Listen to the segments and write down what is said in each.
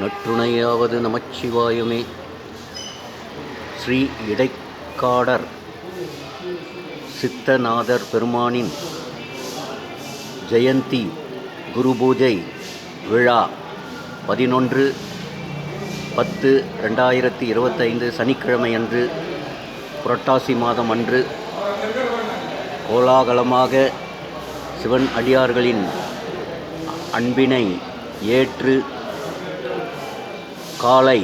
நற்றுணையாவது நமச்சிவாயுமே. ஸ்ரீ இடைக்காடர் சித்தநாதர் பெருமானின் ஜெயந்தி குரு பூஜை விழா பதினொன்று பத்து ரெண்டாயிரத்தி இருபத்தைந்து சனிக்கிழமை அன்று புரட்டாசி மாதம் அன்று கோலாகலமாக சிவன் அடியார்களின் அன்பினை ஏற்று காலை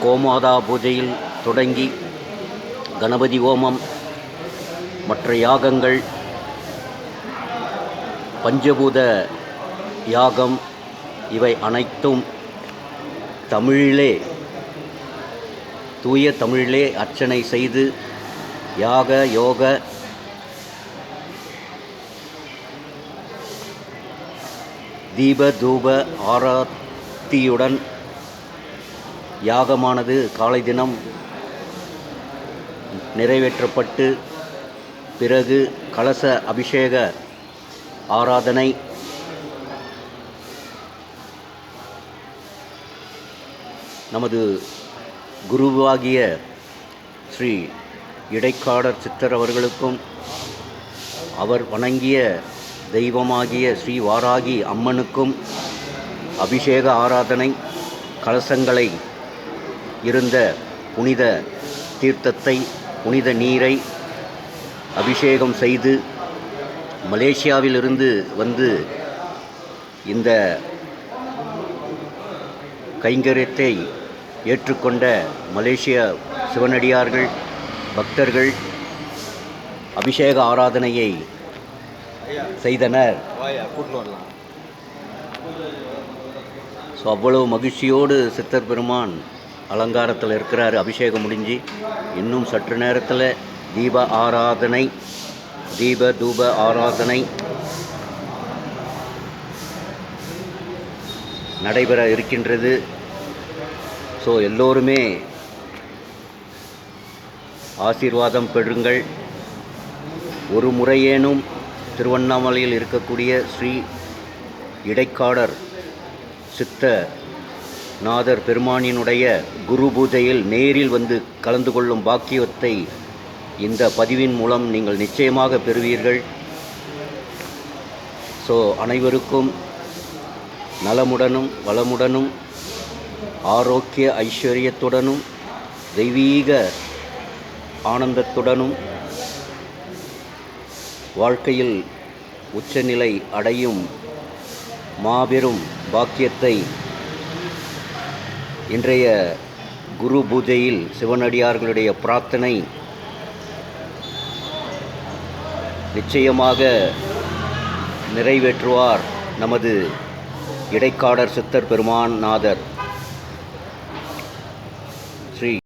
கோமாதா பூஜையில் தொடங்கி கணபதி ஹோமம் மற்ற யாகங்கள் பஞ்சபூத யாகம் இவை அனைத்தும் தமிழிலே தூய தமிழிலே அர்ச்சனை செய்து யாக யோக தீப தூப பக்தியுடன் யாகமானது காலை தினம் நிறைவேற்றப்பட்டு பிறகு கலச அபிஷேக ஆராதனை நமது குருவாகிய ஸ்ரீ இடைக்காடர் சித்தர் அவர்களுக்கும் அவர் வணங்கிய தெய்வமாகிய ஸ்ரீ வாராகி அம்மனுக்கும் அபிஷேக ஆராதனை கலசங்களை இருந்த புனித தீர்த்தத்தை புனித நீரை அபிஷேகம் செய்து மலேசியாவிலிருந்து வந்து இந்த கைங்கரியத்தை ஏற்றுக்கொண்ட மலேசிய சிவனடியார்கள் பக்தர்கள் அபிஷேக ஆராதனையை செய்தனர். வரலாம். ஸோ அவ்வளவு மகிழ்ச்சியோடு சித்தர் பெருமான் அலங்காரத்தில் இருக்கிறார் அபிஷேகம் முடிஞ்சு. இன்னும் சற்று நேரத்தில் தீப ஆராதனை தீப தூப ஆராதனை நடைபெற இருக்கின்றது. ஸோ எல்லோருமே ஆசீர்வாதம் பெறுங்கள். ஒரு முறையேனும் திருவண்ணாமலையில் இருக்கக்கூடிய ஸ்ரீ இடைக்காடர் சித்த நாதர் பெருமானினுடைய குரு பூஜையில் நேரில் வந்து கலந்து கொள்ளும் பாக்கியத்தை இந்த பதிவின் மூலம் நீங்கள் நிச்சயமாக பெறுவீர்கள். ஸோ அனைவருக்கும் நலமுடனும் வளமுடனும் ஆரோக்கிய ஐஸ்வர்யத்துடனும் தெய்வீக ஆனந்தத்துடனும் வாழ்க்கையில் உச்சநிலை அடையும் மாபெரும் பாக்கியத்தை இன்றைய குரு பூஜையில் சிவனடியார்களுடைய பிரார்த்தனை நிச்சயமாக நிறைவேற்றுவார் நமது இடைக்காடர் சித்தர் பெருமான் நாதர்.